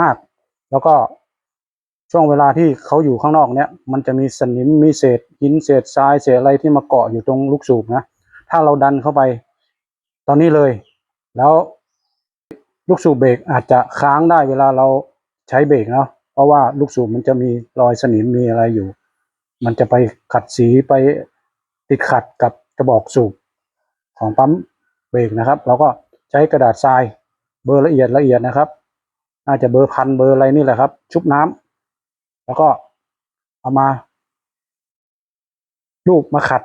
มาก แล้วก็ช่วงเวลาที่เขาอยู่ข้างนอกเนี่ยมันจะมีสนิมมีเศษหินเศษทรายเศษอะไรที่มาเกาะอยู่ตรงลูกสูบนะถ้าเราดันเข้าไป ตอนนี้เลย แล้วลูกสูบเบรกอาจจะค้างได้เวลาเราใช้เบรกเนาะเพราะว่าลูกสูบมันจะมีรอยสนิมมีอะไรอยู่ มันจะไปขัดสีไปติดขัดกับกระบอกสูบของปั๊มเบรกนะครับ เราก็ใช้กระดาษทรายเบอร์ละเอียดละเอียดนะครับ น่าจะเบอร์พันเบอร์อะไรนี่แหละครับ ชุบน้ำแล้วก็เอามาลูบมาขัด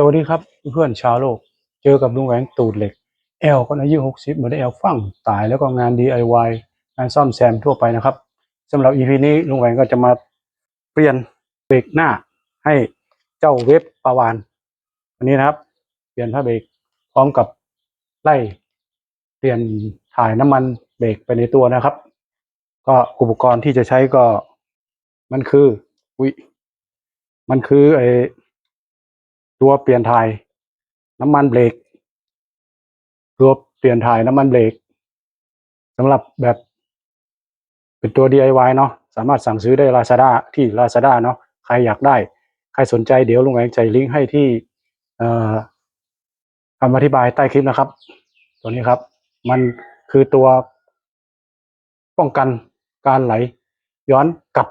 สวัสดีครับเพื่อนชาวโลก เจอกับลุงแหวงตูดเหล็กแอลคนอายุหกสิบเหมือนแอลฟั่งตายแล้วก็งาน DIY งานซ่อมแซมทั่วไปนะครับสำหรับ EP นี้ลุงแหวงก็จะมา ปลี่ยนเบรกหน้าให้เจ้าเว็บปาวานอันนี้นะครับ เปลี่ยนผ้าเบรกพร้อมกับไล่เปลี่ยนถ่ายน้ำมันเบรกไปในตัวนะครับ ก็อุปกรณ์ที่จะใช้ก็มันคืออุ้ยมันคือไอตัวเปลี่ยนถ่ายน้ำมันเบรกตัวเปลี่ยนถ่ายน้ำมันเบรกสำหรับแบบเป็นตัว DIY เนาะ สามารถสั่งซื้อได้ Lazada ที่ Lazada เนาะใครอยากได้ ใครสนใจเดี๋ยวลุงแหวงใจลิงก์ให้ที่คำอธิบายใต้คลิปนะครับ ตัวนี้ครับ มันคือตัวป้องกันการไหลย้อนกลับ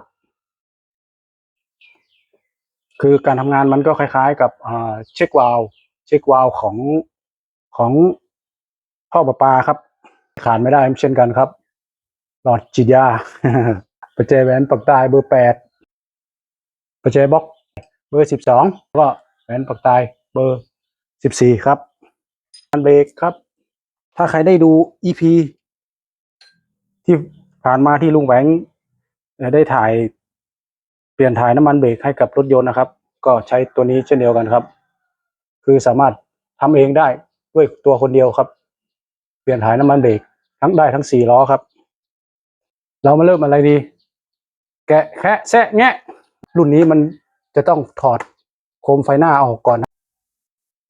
คือการทำงานมันก็คล้าย ๆ กับเช็ควาลเช็ควาลของของท่อประปาครับ ขาดไม่ได้เช่นกันครับ หลอดฉีดยา ประแจแหวนปักตายเบอร์แปดประแจบล็อกเบอร์สิบสองก็แหวนปักตายเบอร์สิบสี่ครับอันเบรกครับ ถ้าใครได้ดู EP ที่ผ่านมาที่ลุงแหวงได้ถ่ายเปลี่ยนถ่ายน้ำมันเบรกให้กับรถยนต์นะครับ ก็ใช้ตัวนี้เช่นเดียวกันครับ คือสามารถทำเองได้ด้วยตัวคนเดียวครับ เปลี่ยนถ่ายน้ำมันเบรกทั้งได้ทั้งสี่ล้อครับ เรามาเริ่มอะไรดี แกะแคะแซะแงะรุ่นนี้มันจะต้องถอดโคมไฟหน้าออกก่อนนะ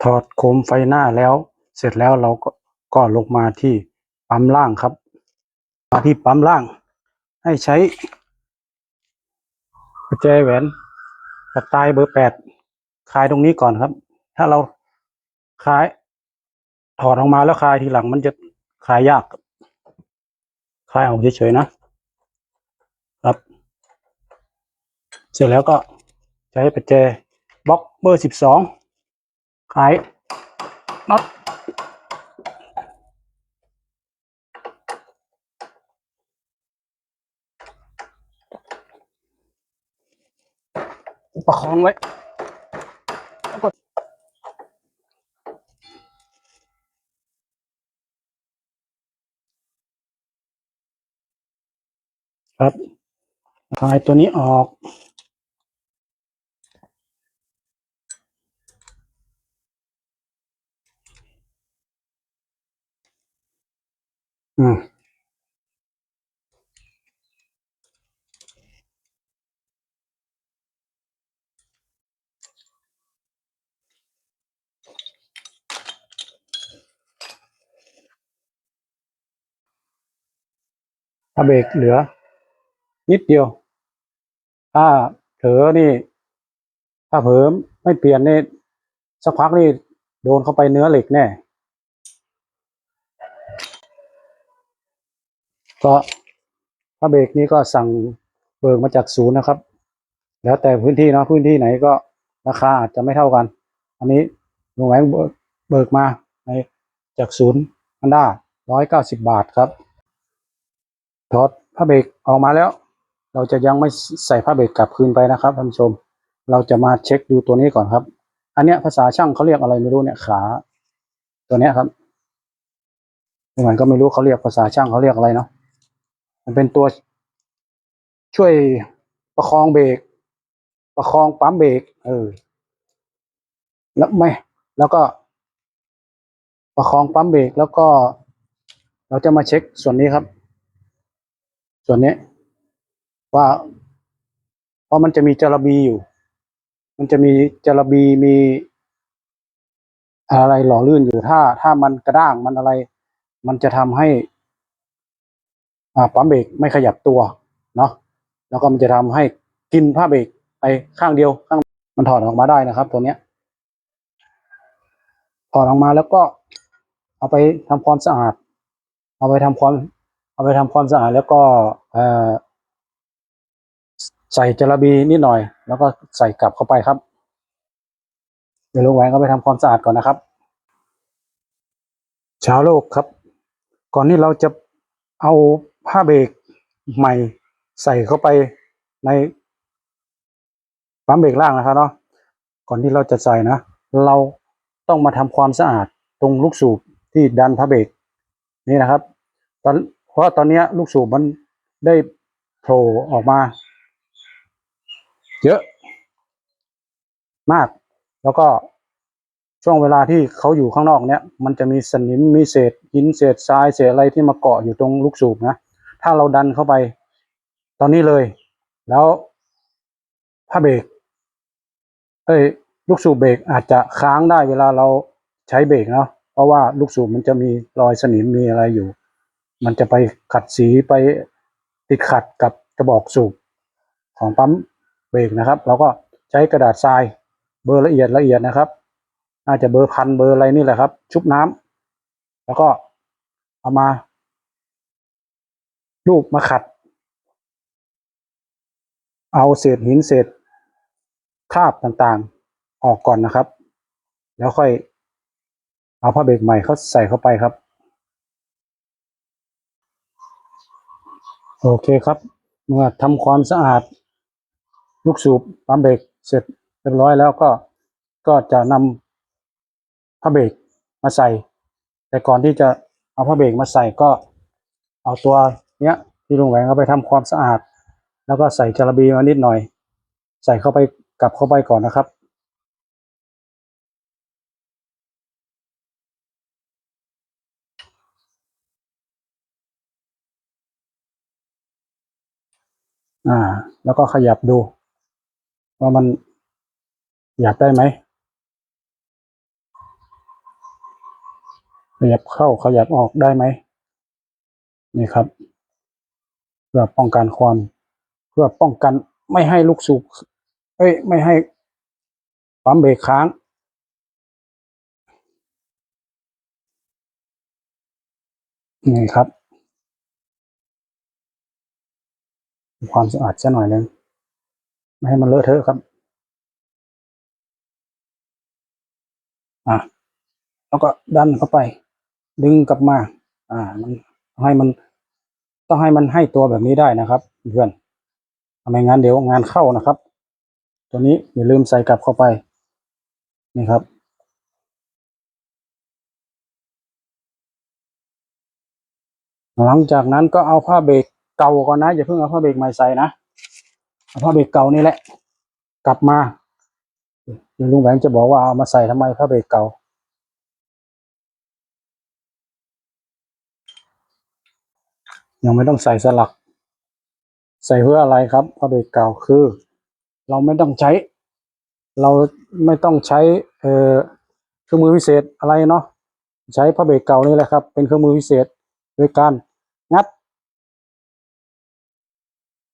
ถอดโคมไฟหน้าแล้ว เสร็จแล้วเราก็ก็ลงมาที่ปั๊มล่างครับ มาที่ปั๊มล่าง ให้ใช้กุญแจแหวนปักตายเบอร์แปดคลายตรงนี้ก่อนครับ ถ้าเราคลาย ถอดออกมาแล้วคลายทีหลังมันจะคลายยากครับคลายออกเฉยๆนะครับ เสร็จแล้วก็ใช้ปัจแจบล็อกเบอร์สิบสองคลายน็อตประคองไว้แล้วก็ครับคลายตัวนี้ออก อืมถ้าเบรกเหลือ นิดเดียว ถ้าเผลอนี่ ถ้าเผลอไม่เปลี่ยนนี่สักพักนี่โดนเข้าไปเนื้อเหล็กแน่ ก็ถ้าเบรกนี้ก็สั่งเบิกมาจากศูนย์นะครับ แล้วแต่พื้นที่เนาะพื้นที่ไหนก็ราคาอาจจะไม่เท่ากัน อันนี้ลุงแหวงเบิกมาในจากศูนย์อันด้าร้อยเก้าสิบบาทครับถอดผ้าเบรกออกมาแล้ว เราจะยังไม่ใส่ผ้าเบรกกลับคืนไปนะครับท่านผู้ชม เราจะมาเช็คดูตัวนี้ก่อนครับ อันเนี้ยภาษาช่างเขาเรียกอะไรไม่รู้เนี่ยขา ตัวเนี้ยครับเหมือนก็ไม่รู้เขาเรียกภาษาช่างเขาเรียกอะไรเนาะ มันเป็นตัวช่วยประคองเบรกประคองปั๊มเบรกเออ แล้วไม่ แล้วก็ประคองปั๊มเบรกแล้วก็ เราจะมาเช็คส่วนนี้ครับ ส่วนนี้ ว่าเพราะมันจะมีจระบีอยู่ มันจะมีจระบีมี อะไรหล่อลื่นอยู่ถ้า ถ้ามันกระด้างมันอะไร มันจะทำให้ ปั๊มเบรกไม่ขยับตัวเนาะแล้วก็มันจะทำให้กินผ้าเบรกไปข้างเดียวข้างมันถอดออกมาได้นะครับ ตัวเนี้ยถอดออกมาแล้วก็เอาไปทำความสะอาด เอาไปทำความ เอาไปทำความสะอาดแล้วก็เอใส่จระบีนิดหน่อย แล้วก็ใส่กลับเข้าไปครับ เดี๋ยวลุงแหวนก็ไปทำความสะอาดก่อนนะครับชาวโลกครับ ก่อนที่เราจะเอา ผ้าเบรกใหม่ใส่เข้าไปในปั๊มเบรกล่างนะครับเนาะก่อนที่เราจะใส่นะ เราต้องมาทำความสะอาดตรงลูกสูบที่ดันผ้าเบรกนี่นะครับตอนเพราะตอนนี้ลูกสูบมันได้โผล่ออกมา เยอะมาก แล้วก็ช่วงเวลาที่เขาอยู่ข้างนอกเนี้ยมันจะมีสนิมมีเศษหินเศษทรายเศษอะไรที่มาเกาะอยู่ตรงลูกสูบนะ ถ้าเราดันเข้าไป ตอนนี้เลย แล้วผ้าเบรกเอ้ยลูกสูบเบรกอาจจะค้างได้เวลาเราใช้เบรกเนาะเพราะว่าลูกสูบมันจะมีรอยสนิมมีอะไรอยู่ มันจะไปขัดสีไปติดขัดกับกระบอกสูบของปั๊มเบรกนะครับ เราก็ใช้กระดาษทรายเบอร์ละเอียดละเอียดนะครับน่าจะเบอร์พันเบอร์อะไรนี่แหละครับ ชุบน้ำแล้วก็เอามา ลูบมาขัด เอาเศษหินเศษคราบต่างๆ ออกก่อนนะครับ แล้วค่อยเอาผ้าเบรกใหม่เขาใส่เข้าไปครับ โอเคครับ เมื่อทำความสะอาด ลูกสูบปั๊มเบรกเสร็จเรียบร้อยแล้วก็ก็จะนำผ้าเบรกมาใส่ แต่ก่อนที่จะเอาผ้าเบรกมาใส่ก็เอาตัว เนี้ยที่ลุงแหวงเอาไปทำความสะอาด แล้วก็ใส่จระบีมานิดหน่อย ใส่เข้าไปกลับเข้าไปก่อนนะครับอ่า แล้วก็ขยับดู ว่ามันขยับได้ไหมขยับเข้าขยับออกได้ไหมนี่ครับ เพื่อป้องกันความเพื่อป้องกันไม่ให้ลูกสูบเอ้ยไม่ให้ปั๊มเบรกค้าง นี่ครับความสะอาดสักหน่อยนึงไม่ให้มันเลอะเทอะครับ อะ แล้วก็ดันเข้าไป ดึงกลับมา อ่า มันให้มัน ต้องให้มันให้ตัวแบบนี้ได้นะครับเพื่อนทำไมงั้นเดี๋ยวงานเข้านะครับ ตัวนี้อย่าลืมใส่กลับเข้าไปนี่ครับ หลังจากนั้นก็เอาผ้าเบรกเก่าก่อนนะอย่าเพิ่งเอาผ้าเบรกใหม่ใส่นะเอาผ้าเบรกเก่านี่แหละ กลับมาเดี๋ยวลุงแหวงจะบอกว่าเอามาใส่ทำไมผ้าเบรกเก่า ยังไม่ต้องใส่สลัก ใส่เพื่ออะไรครับผ้าเบกเก่าคือ เราไม่ต้องใช้ เราไม่ต้องใช้เอ่อเครื่องมือพิเศษอะไรเนาะใช้ผ้าเบรกเก่านี่แหละครับ เป็นเครื่องมือพิเศษโดยการงัด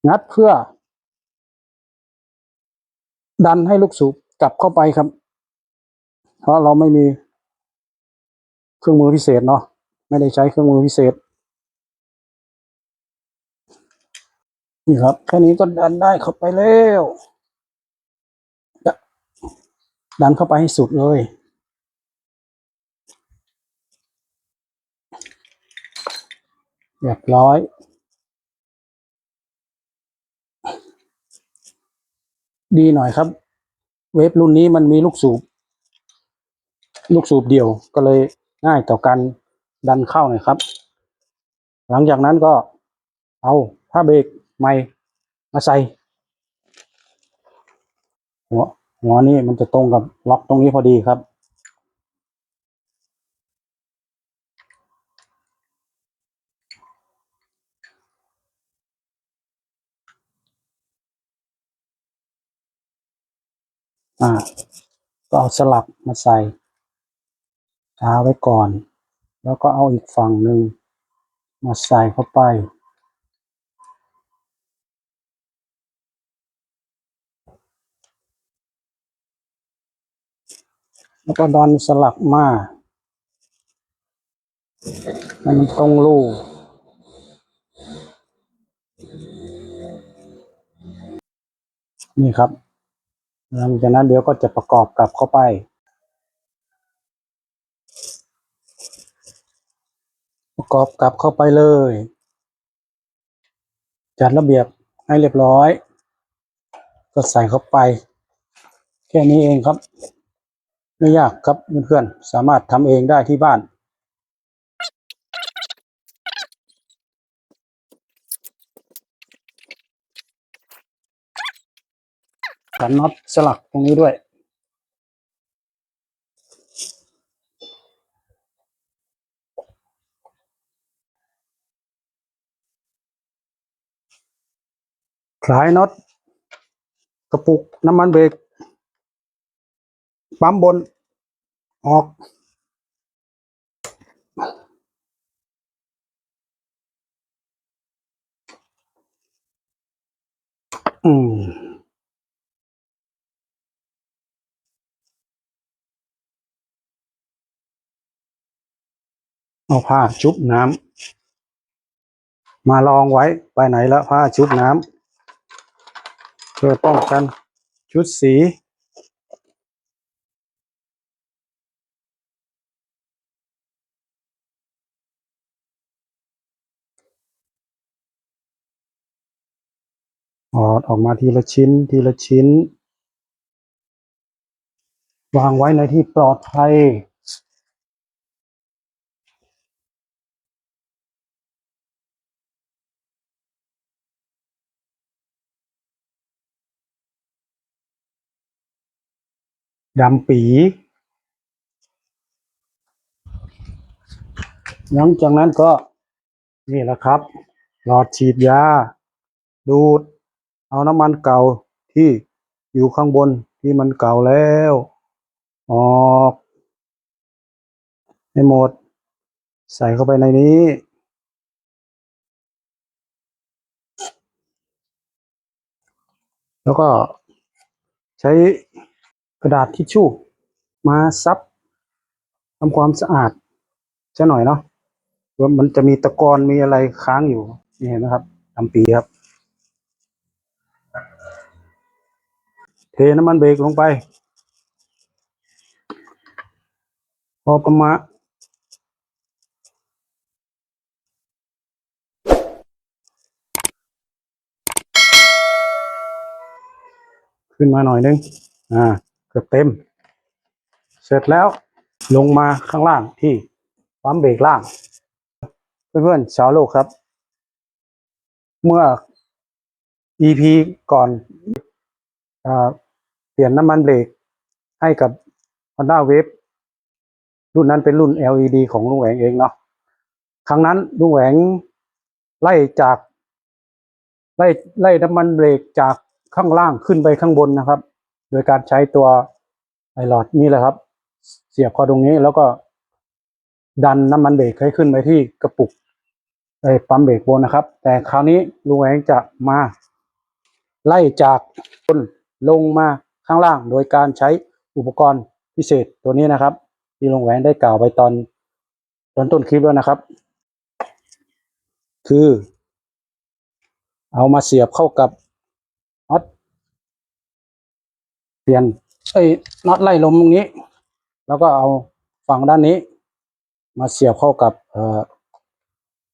งัดเพื่อ ดันให้ลูกสูบกลับเข้าไปครับ เพราะเราไม่มีเครื่องมือพิเศษเนาะไม่ได้ใช้เครื่องมือพิเศษ นี่ครับ แค่นี้ก็ดันได้เข้าไปแล้วดันเข้าไปให้สุดเลย เรียบร้อย ดีหน่อยครับ เวฟรุ่นนี้มันมีลูกสูบ ลูกสูบเดี่ยวก็เลยง่ายต่อการดันเข้าหน่อยครับ หลังจากนั้นก็เอาผ้าเบรก ใหม่มาใส่หัวหัวนี่มันจะตรงกับล็อกตรงนี้พอดีครับ อ่า ก็เอาสลักมาใส่ท้าไว้ก่อน แล้วก็เอาอีกฝั่งหนึ่งมาใส่เข้าไป แล้วก็ดันสลักมาให้มันตรงรูนี่ครับหลังจากนั้นเดี๋ยวก็จะประกอบกลับเข้าไป ประกอบกลับเข้าไปเลย จัดระเบียบให้เรียบร้อย ก็ใส่เข้าไป แค่นี้เองครับ ไม่ยากครับเพื่อนๆสามารถทำเองได้ที่บ้าน กันน็อตสลักตรงนี้ด้วย คลายน็อตกระปุกน้ำมันเบรก ปั๊มบน ออก อืม เอาผ้าชุบน้ำ มาลองไว้ ไปไหนแล้วผ้าชุบน้ำ เพื่อป้องกันชุดสี ถอดออกมาทีละชิ้นทีละชิ้น วางไว้ในที่ปลอดภัย ดำปีหลังจากนั้นก็นี่แหละครับ หลอดฉีดยา ดูด เอาน้ำมันเก่าที่อยู่ข้างบนที่มันเก่าแล้ว ออกให้หมด ใส่เข้าไปในนี้ แล้วก็ใช้กระดาษทิชชู่มาซับทำความสะอาดซะหน่อยเนาะว่ามันจะมีตะกอนมีอะไรค้างอยู่นี่เห็นไหมครับทำปีครับ เทน้ำมันเบรกลงไป พอประมาณขึ้นมาหน่อยนึง อ่า เกือบเต็ม เสร็จแล้วลงมาข้างล่างที่ปั๊มเบรกล่าง เพื่อนๆชาวโลกครับ เมื่อ EP ก่อนอ่า เปลี่ยนน้ำมันเบรกให้กับ Honda Wave รุ่นนั้นเป็นรุ่น LED ของลุงแหวงเองเนาะครั้งนั้นลุงแหวงไล่จากไล่ไล่น้ำมันเบรกจากข้างล่างขึ้นไปข้างบนนะครับ โดยการใช้ตัวไอหลอดนี่แหละครับ เสียบเข้าตรงนี้แล้วก็ดันน้ำมันเบรกให้ขึ้นไปที่กระปุกไอ้ปั๊มเบรกบนนะครับ แต่คราวนี้ลุงแหวงจะมา ไล่จากบนลงมา ข้างล่าง โดยการใช้อุปกรณ์พิเศษตัวนี้นะครับ ที่ลงแหวงได้กล่าวไปตอนตอนต้นคลิปแล้วนะครับ คือ เอามาเสียบเข้ากับน็อตเปลี่ยนไอ้น็อตไล่ลมตรงนี้ แล้วก็เอาฝั่งด้านนี้ มาเสียบเข้ากับ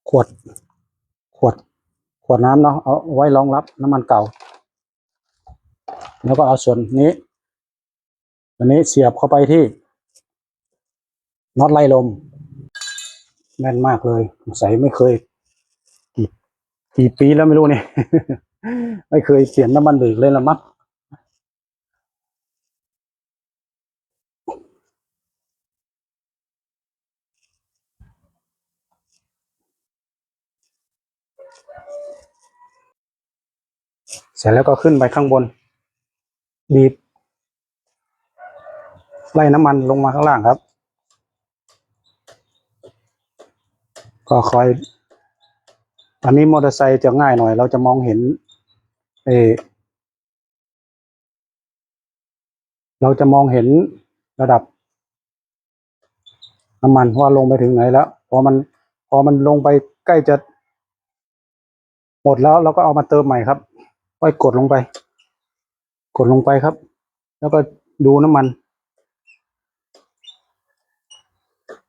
ขวดขวดขวดน้ำเนาะเอาไว้รองรับน้ำมันเก่า แล้วก็เอาส่วนนี้อันนี้เสียบเข้าไปที่น็อตไล่ลมแน่นมากเลยสงสัยไม่เคยกี่กี่ปีแล้วไม่รู้เนี่ยไม่เคยเปลี่ยนน้ำมันเบรกเลยละมั้งเสร็จแล้วก็ขึ้นไปข้างบน บีบไล่น้ำมันลงมาข้างล่างครับ ก็คอย อันนี้มอเตอร์ไซค์จะง่ายหน่อย เราจะมองเห็น เอเราจะมองเห็นระดับ น้ำมันว่าลงไปถึงไหนแล้ว พอมัน พอมันลงไปใกล้จะ หมดแล้วเราก็เอามาเติมใหม่ครับ ค่อยกดลงไป ดลงไปครับ แล้วก็ดูน้ำมัน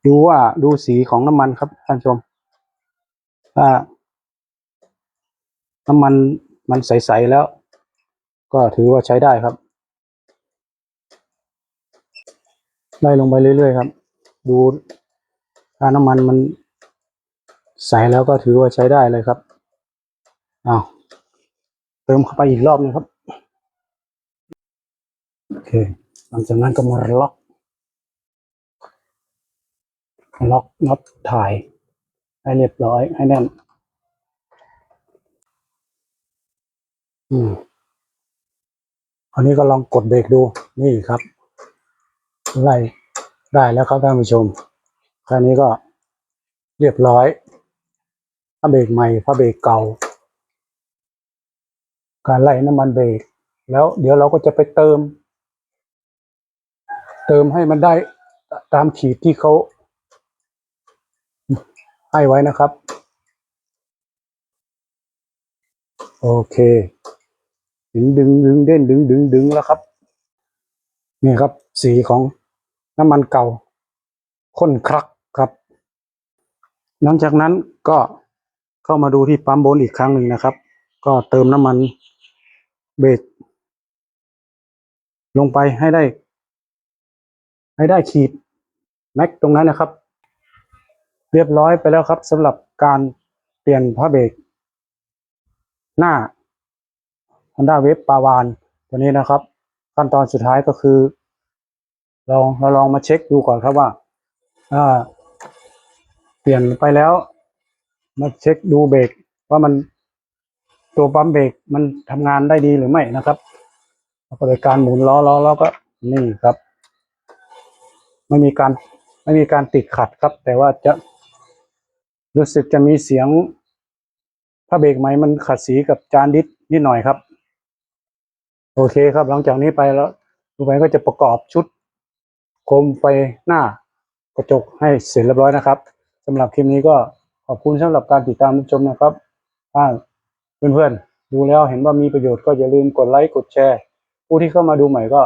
ดูว่าดูสีของน้ำมันครับท่านชมถ้าน้ำมันมันใสๆแล้ว ก็ถือว่าใช้ได้ครับไล่ลงไปเรื่อยๆครับ ดูถ้าน้ำมันมันใสแล้วก็ถือว่าใช้ได้เลยครับอ้าวเติมเข้าไปอีกรอบนึงครับ เคหลังจากนั้นก็มาล็อก ล็อกน็อตถ่ายให้เรียบร้อยให้แน่น อืมอันนี้ก็ลองกดเบรกดูนี่ครับไล่ได้แล้วครับท่านผู้ชมแค่นี้ก็เรียบร้อยผ้าเบรกใหม่ผ้าเบรกเก่า การไล่น้ำมันเบรกแล้วเดี๋ยวเราก็จะไปเติม เติมให้มันได้ตามขีดที่เขาให้ไว้นะครับ โอเค ดึงดึงดึงเด่นดึงดึงดึงแล้วครับ นี่ครับ สีของน้ำมันเก่าข้นครักครับ หลังจากนั้นก็เข้ามาดูที่ปั๊มโบนอีกครั้งหนึ่งนะครับ ก็เติมน้ำมันเบรกลงไปให้ได้ ให้ได้ขีดแม็กตรงนั้นนะครับ เรียบร้อยไปแล้วครับสำหรับการเปลี่ยนผ้าเบรกหน้า Honda w a v e ปาวานตัวนี้นะครับ ขั้นตอนสุดท้ายก็คือลองเราลองมาเช็คดูก่อนครับว่าอ่าเปลี่ยนไปแล้วมาเช็คดูเบรกว่ามันตัวปั๊มเบรกมันทำงานได้ดีหรือไม่นะครับแล้วก็โดยการหมุนล้อล้อแล้วก็นี่ครับ ไม่มีการไม่มีการติดขัดครับ แต่ว่าจะรู้สึกจะมีเสียงผ้าเบรกไหมมันขัดสีกับจานดิสนิดหน่อยครับ โอเคครับ หลังจากนี้ไปแล้วดูไปก็จะประกอบชุดโคมไฟหน้ากระจกให้เสร็จเรียบร้อยนะครับสำหรับคลิปนี้ก็ขอบคุณสำหรับการติดตามรับชมนะครับถ้าเพื่อนๆ ดูแล้วเห็นว่ามีประโยชน์ก็อย่าลืมกดไลค์กดแชร์ ผู้ที่เข้ามาดูใหม่ก็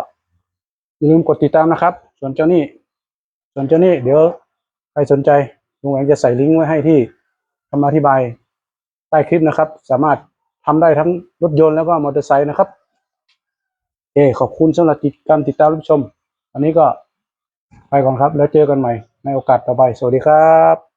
อย่าลืมกดติดตามนะครับ ส่วนเจ้านี่ ส่วนเจ้านี่เดี๋ยวใครสนใจลุงแหวงจะใส่ลิงก์ไว้ให้ที่คำอธิบายใต้คลิปนะครับ สามารถทำได้ทั้งรถยนต์แล้วก็มอเตอร์ไซค์นะครับเอขอบคุณสำหรับการติดตามรับชม อันนี้ก็ไปก่อนครับ แล้วเจอกันใหม่ในโอกาสต่อไป สวัสดีครับ